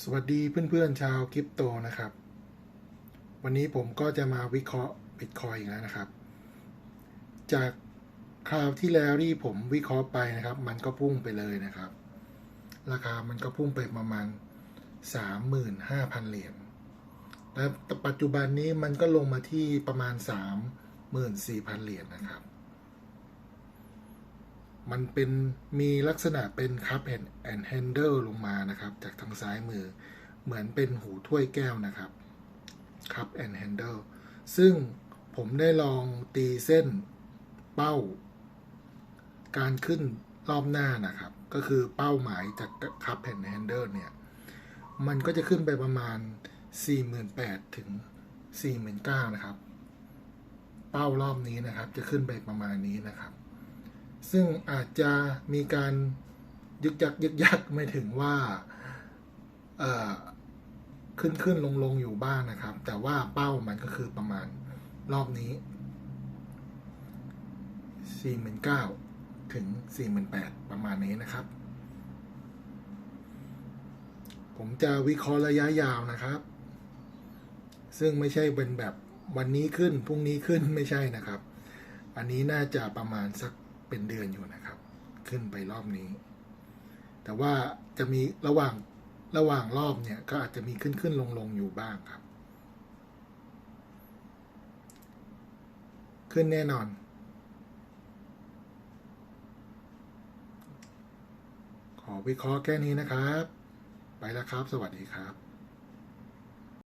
สวัสดีเพื่อนๆชาวคริปโตนะครับ วันนี้ผมก็จะมาวิเคราะห์บิตคอยอีกแล้วนะครับ จากคราวที่แล้วที่ผมวิเคราะห์ไปนะครับ มันก็พุ่งไปเลยนะครับ ราคามันก็พุ่งไปประมาณ 35,000 เหรียญและปัจจุบันนี้มันก็ลงมาที่ประมาณ 34,000 เหรียญนะครับ มันเป็นมีลักษณะเป็นคัพแอนด์แฮนเดิลลงมานะครับ จากทางซ้ายมือ เหมือนเป็นหูถ้วยแก้วนะครับคัพแอนด์แฮนเดิลซึ่งผมได้ลองตีเส้นเป้า การขึ้นรอบหน้านะครับ ก็คือเป้าหมายจากคัพแอนด์แฮนเดิลเนี่ย มันก็จะขึ้นไปประมาณ 48,000ถึง49,000นะครับ เป้ารอบนี้นะครับ จะขึ้นไปประมาณนี้นะครับ ซึ่งอาจจะมีการยึกยักยึกยักไม่ถึงว่าขึ้นขึ้นลงลงอยู่บ้างนะครับ แต่ว่าเป้ามันก็คือประมาณรอบนี้ 49,000 ถึง 48,000 ประมาณนี้นะครับ ผมจะวิเคราะห์ระยะยาวนะครับ ซึ่งไม่ใช่เป็นแบบวันนี้ขึ้นพรุ่งนี้ขึ้นไม่ใช่นะครับ อันนี้น่าจะประมาณสัก เป็นเดือนอยู่นะครับ ขึ้นไปรอบนี้ แต่ว่าจะมีระหว่างระหว่างรอบเนี่ยก็อาจจะมีขึ้นขึ้นลงลงอยู่บ้างครับ ขึ้นแน่นอน ขอวิเคราะห์แค่นี้นะครับ ไปแล้วครับ สวัสดีครับ